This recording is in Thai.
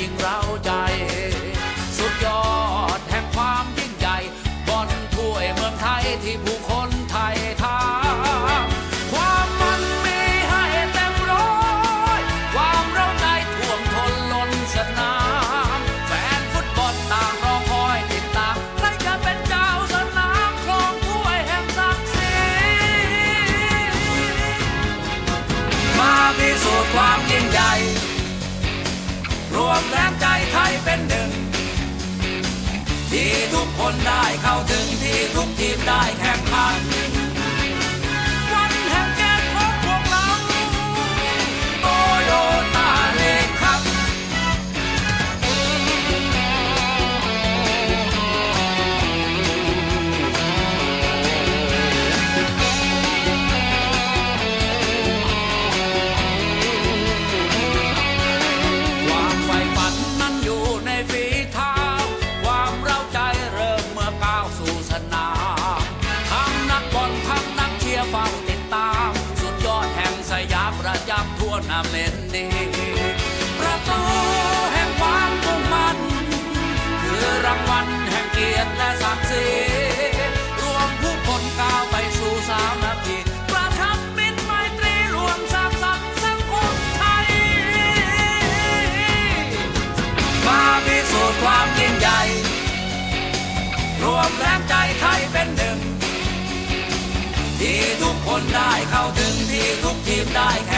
ยิ่งเราใจ สุดยอดแห่งความยิ่งใหญ่บอลถ้วยเมืองไทยที่ผู้คน มแรงใจไทยเป็นหนึ่ง ที่ทุกคนได้เข้าถึงที่ทุกทีมได้แข่งขัน เฝ้าติดตาม สุดยอดแห่งสยามประจำทั่วนาเมนดีประตูแห่งความมุ่งมั่นคือรางวัลแห่งเกียรติและศักดิ์ศรี นได้เข้าถึงที่ทุกทีมได้แค่